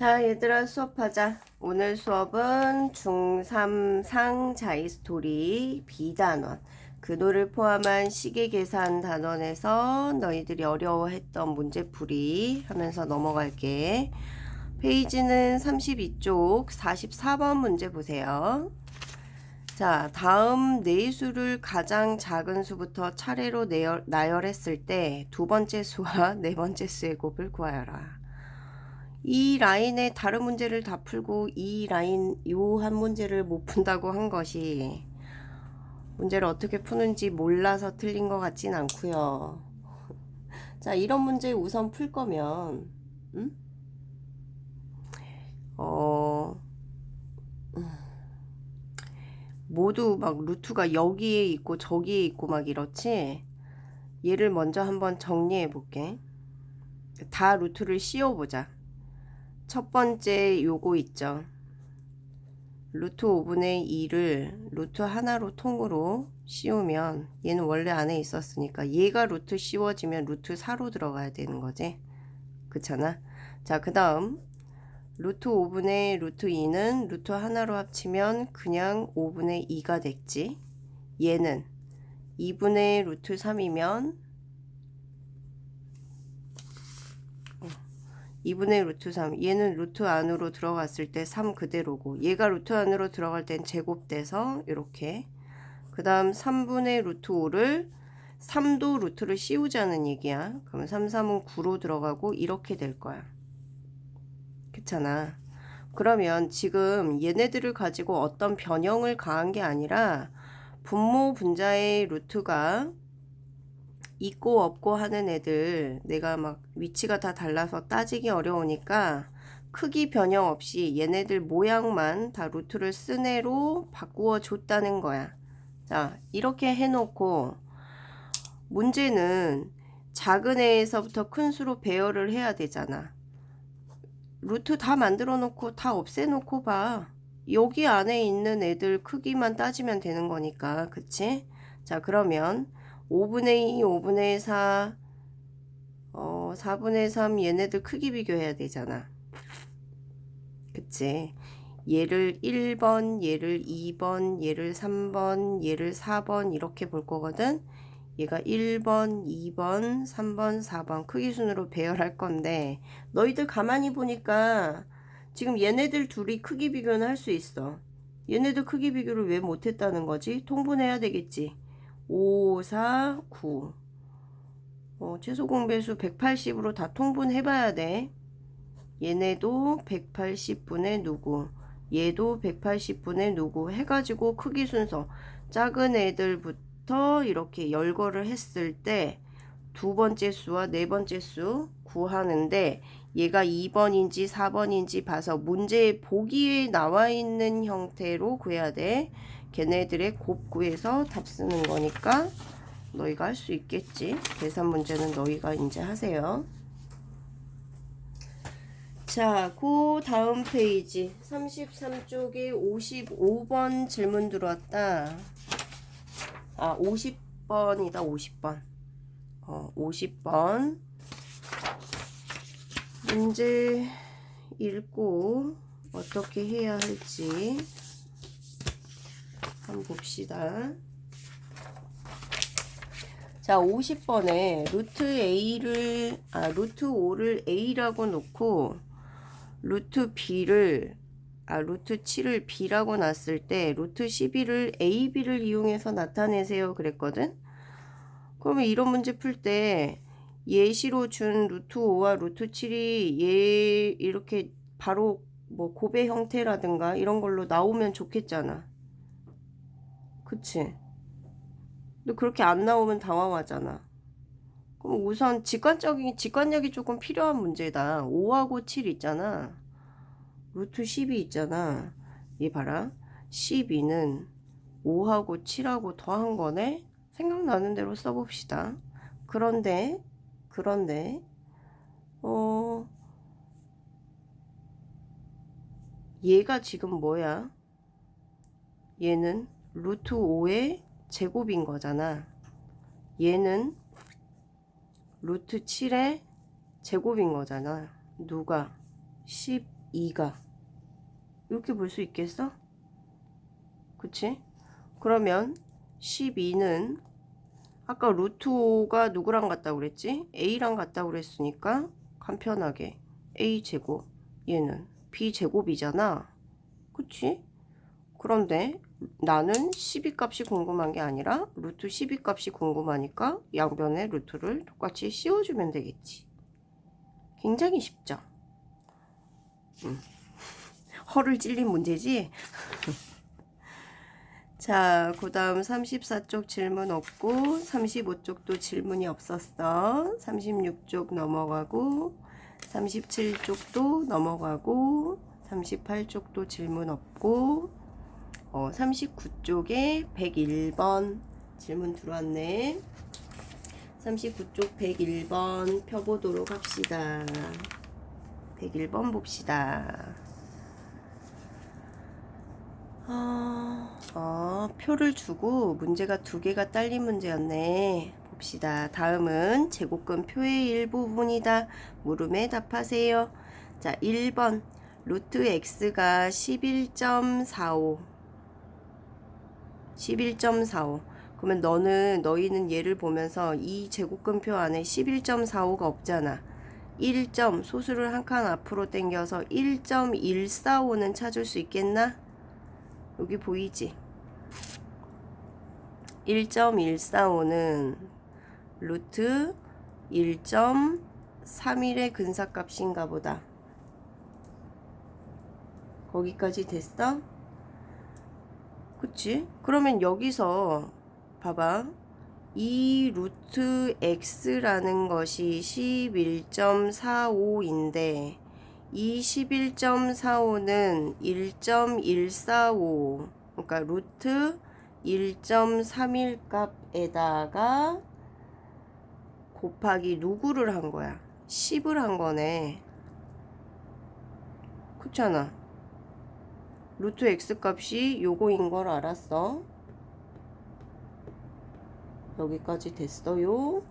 자, 얘들아 수업하자. 오늘 수업은 중3 상 자이 스토리 비단원. 근호를 포함한 시계 계산 단원에서 너희들이 어려워했던 문제풀이 하면서 넘어갈게. 페이지는 32쪽 44번 문제 보세요. 자, 다음 네 수를 가장 작은 수부터 차례로 나열했을 때 두 번째 수와 네 번째 수의 곱을 구하여라. 이 라인의 다른 문제를 다 풀고 이 라인 요 한 문제를 못 푼다고 한 것이 문제를 어떻게 푸는지 몰라서 틀린 것 같진 않고요. 자, 이런 문제 우선 풀 거면 음? 어 음. 모두 막 루트가 여기에 있고 저기에 있고 막 이렇지. 얘를 먼저 한번 정리해 볼게. 다 루트를 씌워 보자. 첫 번째 요거 있죠. 루트 5분의 2를 루트 하나로 통으로 씌우면 얘는 원래 안에 있었으니까 얘가 루트 씌워지면 루트 4로 들어가야 되는 거지. 그렇잖아. 자, 그 다음 루트 5분의 루트 2는 루트 하나로 합치면 그냥 5분의 2가 됐지. 얘는 2분의 루트 3이면 2분의 루트 3 얘는 루트 안으로 들어갔을 때 3 그대로고 얘가 루트 안으로 들어갈 땐 제곱돼서 이렇게. 그 다음 3분의 루트 5를 3도 루트를 씌우자는 얘기야. 그러면 3, 3은 9로 들어가고 이렇게 될 거야. 그렇잖아. 그러면 지금 얘네들을 가지고 어떤 변형을 가한 게 아니라 분모 분자의 루트가 있고 없고 하는 애들 내가 막 위치가 다 달라서 따지기 어려우니까 크기 변형 없이 얘네들 모양만 다 루트를 쓴 애로 바꾸어 줬다는 거야. 자, 이렇게 해놓고 문제는 작은 애에서부터 큰 수로 배열을 해야 되잖아. 루트 다 만들어 놓고 다 없애 놓고 봐. 여기 안에 있는 애들 크기만 따지면 되는 거니까. 그치? 자, 그러면 5분의 2, 5분의 4, 어, 4분의 3 얘네들 크기 비교해야 되잖아. 그치? 얘를 1번, 얘를 2번, 얘를 3번, 얘를 4번 이렇게 볼 거거든. 얘가 1번, 2번, 3번, 4번 크기 순으로 배열할 건데 너희들 가만히 보니까 지금 얘네들 둘이 크기 비교는 할 수 있어. 얘네들 크기 비교를 왜 못했다는 거지? 통분해야 되겠지. 5, 4, 9. 어, 최소 공배수 180으로 다 통분해 봐야 돼. 얘네도 180분의 누구, 얘도 180분의 누구 해가지고 크기 순서 작은 애들부터 이렇게 열거를 했을 때 두 번째 수와 네 번째 수 구하는데 얘가 2번인지 4번인지 봐서 문제의 보기에 나와 있는 형태로 구해야 돼. 걔네들의 곱 구해서 답 쓰는 거니까 너희가 할 수 있겠지. 계산 문제는 너희가 이제 하세요. 자, 그 다음 페이지 33쪽에 55번 질문 들어왔다. 아, 50번이다, 50번. 어, 50번. 문제 읽고 어떻게 해야 할지 한번 봅시다. 자, 50번에 루트 A를, 아, 루트 5를 A라고 놓고, 루트 B를, 아, 루트 7을 B라고 놨을 때, 루트 12를 AB를 이용해서 나타내세요. 그랬거든? 그러면 이런 문제 풀 때, 예시로 준 루트 5와 루트 7이 얘, 이렇게 바로 뭐 곱의 형태라든가 이런 걸로 나오면 좋겠잖아. 그치? 근데 그렇게 안 나오면 당황하잖아. 그럼 우선 직관적인, 직관력이 조금 필요한 문제다. 5하고 7 있잖아. 루트 10이 있잖아. 얘 봐라. 12는 5하고 7하고 더한 거네? 생각나는 대로 써봅시다. 그런데, 그런데, 어, 얘가 지금 뭐야? 얘는 루트 5의 제곱인 거잖아. 얘는 루트 7의 제곱인 거잖아. 누가? 10 2가 이렇게 볼 수 있겠어? 그치? 그러면 12는 아까 루트 5가 누구랑 같다고 그랬지? A랑 같다고 그랬으니까 간편하게 A 제곱 얘는 B 제곱이잖아 그치? 그런데 나는 12 값이 궁금한 게 아니라 루트 12 값이 궁금하니까 양변에 루트를 똑같이 씌워주면 되겠지 굉장히 쉽죠? 음. 허를 찔린 문제지? 자, 그 다음 34쪽 질문 없고, 35쪽도 질문이 없었어. 36쪽 넘어가고, 37쪽도 넘어가고, 38쪽도 질문 없고, 어, 39쪽에 101번 질문 들어왔네. 39쪽 101번 펴보도록 합시다. 101번 봅시다. 아, 어, 표를 주고 문제가 두 개가 딸린 문제였네. 봅시다. 다음은 제곱근 표의 일부분이다. 물음에 답하세요. 자, 1번. 루트 x가 11.45. 11.45. 그러면 너는, 너희는 얘를 보면서 이 제곱근표 안에 11.45가 없잖아. 1. 점, 소수를 한 칸 앞으로 당겨서 1.145는 찾을 수 있겠나? 여기 보이지? 1.145는 루트 1.31의 근사값인가 보다. 거기까지 됐어? 그치? 그러면 여기서 봐봐. 이 루트 x라는 것이 11.45인데 이 11.45는 1.145 그러니까 루트 1.31 값에다가 곱하기 누구를 한 거야? 10을 한 거네. 그렇잖아. 루트 x 값이 요거인 걸 알았어. 여기까지 됐어요.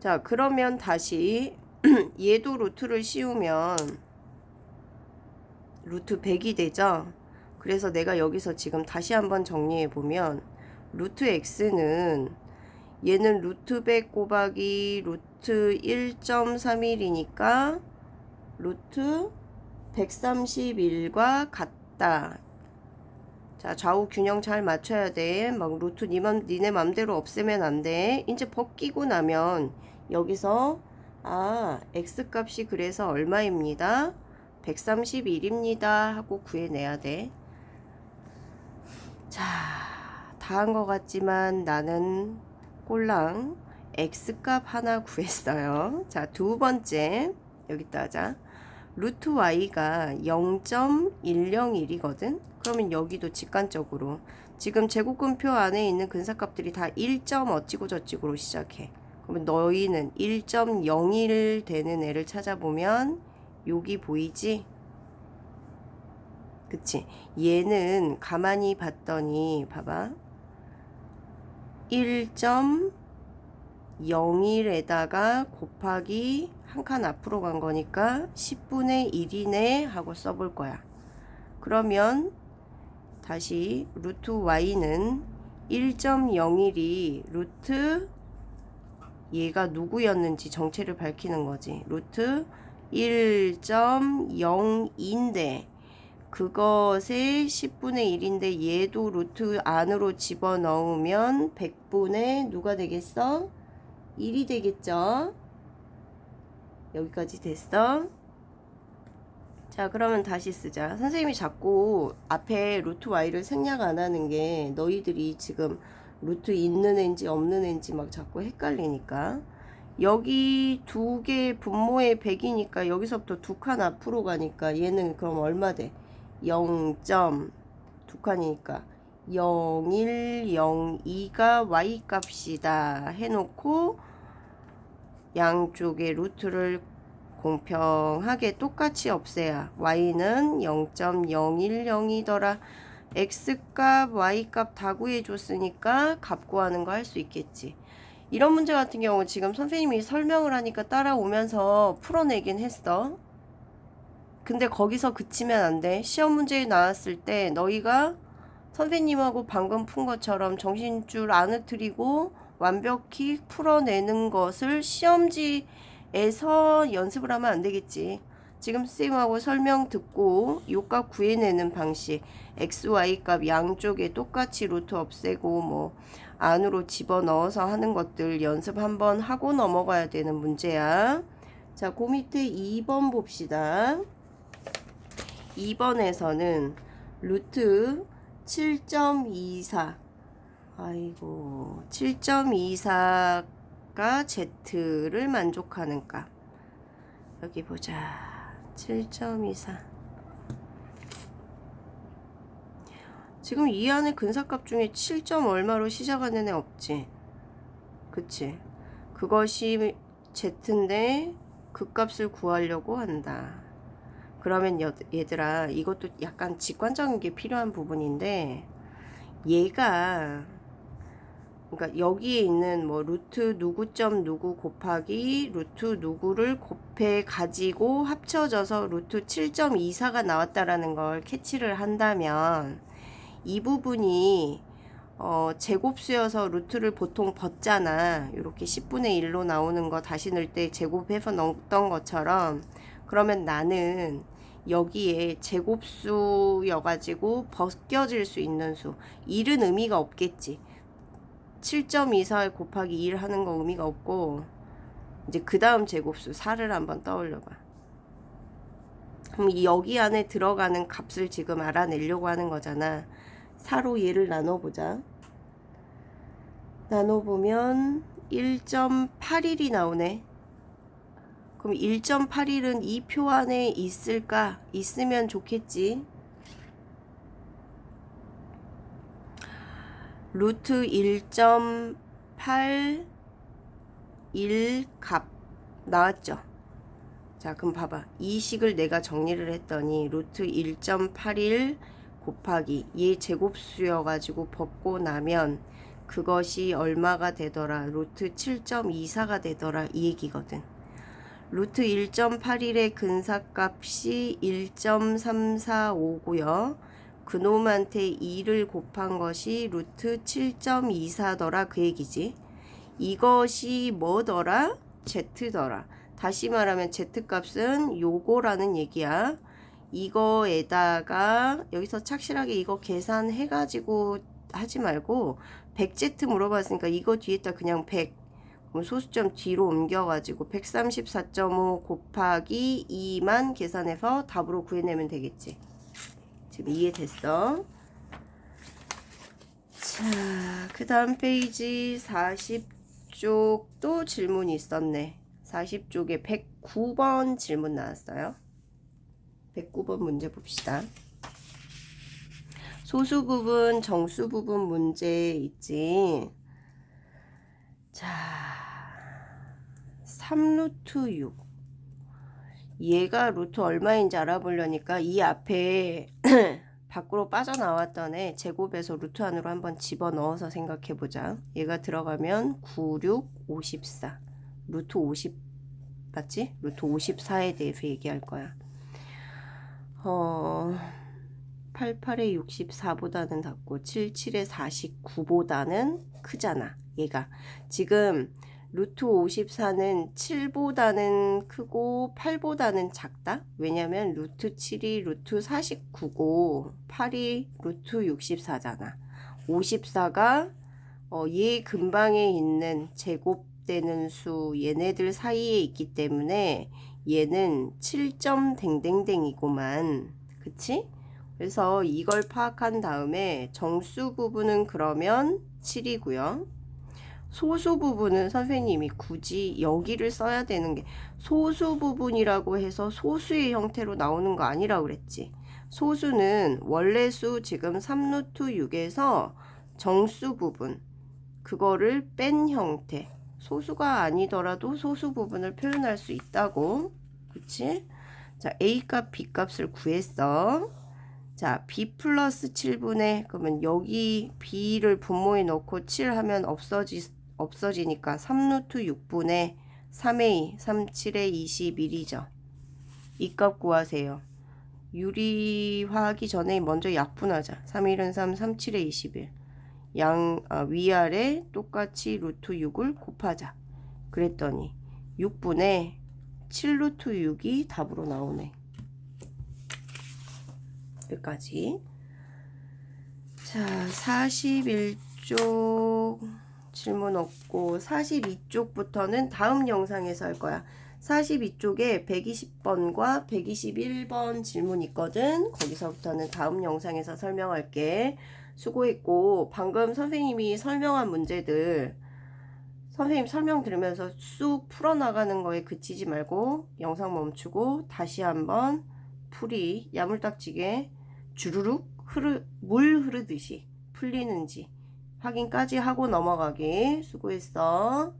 자, 그러면 다시 얘도 루트를 씌우면 루트 100이 되죠. 그래서 내가 여기서 지금 다시 한번 정리해 보면 루트 x는 얘는 루트 100 곱하기 루트 1.31이니까 루트 131과 같다. 자, 좌우 균형 잘 맞춰야 돼. 막 루트 니맘, 니네 맘대로 없애면 안 돼. 이제 벗기고 나면 여기서 아, x 값이 그래서 얼마입니다. 131입니다. 하고 구해내야 돼. 자, 다 한 것 같지만 나는 꼴랑 x값 하나 구했어요. 자, 두 번째 여기다 하자. 루트 y가 0.101이거든. 그러면 여기도 직관적으로 지금 제곱근표 안에 있는 근사값들이 다 1점 어찌고 저찌고로 시작해. 그러면 너희는 1.01 되는 애를 찾아보면 여기 보이지? 그치? 얘는 가만히 봤더니 봐봐. 1.01에다가 곱하기 한 칸 앞으로 간 거니까 10분의 1이네 하고 써볼 거야. 그러면 다시 루트 y는 1.01이 루트 얘가 누구였는지 정체를 밝히는 거지. 루트 1.02인데 그것의 10분의 1인데 얘도 루트 안으로 집어넣으면 100분의 누가 되겠어? 1이 되겠죠? 여기까지 됐어? 자 그러면 다시 쓰자 선생님이 자꾸 앞에 루트 y를 생략 안 하는 게 너희들이 지금 루트 있는 앤지 없는 앤지 막 자꾸 헷갈리니까 여기 두 개 분모의 100이니까 여기서부터 두 칸 앞으로 가니까 얘는 그럼 얼마 돼? 0. 두 칸이니까 0102가 y 값이다 해놓고 양쪽의 루트를 공평하게 똑같이 없애야 y는 0.010이더라. x값 y값 다 구해줬으니까 값 구하는 거 할 수 있겠지. 이런 문제 같은 경우 지금 선생님이 설명을 하니까 따라오면서 풀어내긴 했어. 근데 거기서 그치면 안 돼. 시험 문제 나왔을 때 너희가 선생님하고 방금 푼 것처럼 정신줄 안 흐트리고 완벽히 풀어내는 것을 시험지 에서 연습을 하면 안 되겠지. 지금 쌤하고 설명 듣고 요값 구해내는 방식 x, y 값 양쪽에 똑같이 루트 없애고 뭐 안으로 집어넣어서 하는 것들 연습 한번 하고 넘어가야 되는 문제야. 자, 그 밑에 2번 봅시다. 2번에서는 루트 7.24 아이고 7.24 가 z를 만족하는 값 여기 보자. 7.24 지금 이 안에 근사값 중에 7점 얼마로 시작하는 애 없지? 그치? 그것이 z인데 그 값을 구하려고 한다. 그러면 여, 얘들아 이것도 약간 직관적인 게 필요한 부분인데 얘가 그러니까 여기에 있는 뭐 루트 누구 점 누구 곱하기 루트 누구를 곱해 가지고 합쳐져서 루트 7.24가 나왔다라는 걸 캐치를 한다면 이 부분이 어, 제곱수여서 루트를 보통 벗잖아. 이렇게 10분의 1로 나오는 거 다시 넣을 때 제곱해서 넣었던 것처럼 그러면 나는 여기에 제곱수여가지고 벗겨질 수 있는 수. 1은 의미가 없겠지. 7.24 곱하기 1 하는 거 의미가 없고, 이제 그 다음 제곱수 4를 한번 떠올려봐. 그럼 이 여기 안에 들어가는 값을 지금 알아내려고 하는 거잖아. 4로 얘를 나눠보자. 나눠보면 1.81이 나오네. 그럼 1.81은 이 표 안에 있을까? 있으면 좋겠지. 루트 1.81 값 나왔죠? 자, 그럼 봐봐. 이 식을 내가 정리를 했더니 루트 1.81 곱하기 얘 제곱수여가지고 벗고 나면 그것이 얼마가 되더라. 루트 7.24가 되더라. 이 얘기거든. 루트 1.81의 근사값이 1.345고요. 그놈한테 2를 곱한 것이 루트 7.24더라 그 얘기지. 이것이 뭐더라? Z더라. 다시 말하면 Z값은 요거라는 얘기야. 이거에다가 여기서 착실하게 이거 계산해 가지고 하지 말고 100Z 물어봤으니까 이거 뒤에다 그냥 100 그럼 소수점 뒤로 옮겨가지고 134.5 곱하기 2만 계산해서 답으로 구해내면 되겠지. 지금 이해됐어? 자, 그 다음 페이지 40쪽도 질문이 있었네. 40쪽에 109번 질문 나왔어요. 109번 문제 봅시다. 소수 부분, 정수 부분 문제 있지. 자, 3루트 6. 얘가 루트 얼마인지 알아보려니까 이 앞에 밖으로 빠져나왔던 애 제곱에서 루트 안으로 한번 집어넣어서 생각해보자. 얘가 들어가면 9, 6, 54. 루트 50 맞지? 루트 54에 대해서 얘기할 거야. 어... 88에 64보다는 작고 77에 49보다는 크잖아. 얘가 지금 루트 54는 7보다는 크고 8보다는 작다. 왜냐면 루트 7이 루트 49고 8이 루트 64잖아. 54가 어, 얘 근방에 있는 제곱되는 수 얘네들 사이에 있기 때문에 얘는 7점 댕댕댕이고만 그치? 그래서 이걸 파악한 다음에 정수 부분은 그러면 7이고요. 소수 부분은 선생님이 굳이 여기를 써야 되는 게 소수 부분이라고 해서 소수의 형태로 나오는 거 아니라고 그랬지. 소수는 원래 수 지금 3루트 6에서 정수 부분 그거를 뺀 형태 소수가 아니더라도 소수 부분을 표현할 수 있다고 그치? 자 A값 B값을 구했어 자 B 플러스 7분의 그러면 여기 B를 분모에 넣고 7 하면 없어지, 없어지니까 3루트 6분의 3A 37에 21이죠 이 값 구하세요 유리화하기 전에 먼저 약분하자. 3일은 3, 37에 21. 양 아, 위아래 똑같이 루트 6을 곱하자. 그랬더니 6분의 7 루트 6이 답으로 나오네. 여기까지. 자, 41쪽 질문 없고 42쪽부터는 다음 영상에서 할 거야. 42쪽에 120번과 121번 질문 있거든. 거기서부터는 다음 영상에서 설명할게. 수고했고 방금 선생님이 설명한 문제들 선생님 설명 들으면서 쑥 풀어나가는 거에 그치지 말고 영상 멈추고 다시 한번 풀이 야물딱지게 주르륵 흐르 물 흐르듯이 풀리는지 확인까지 하고 넘어가기 수고했어.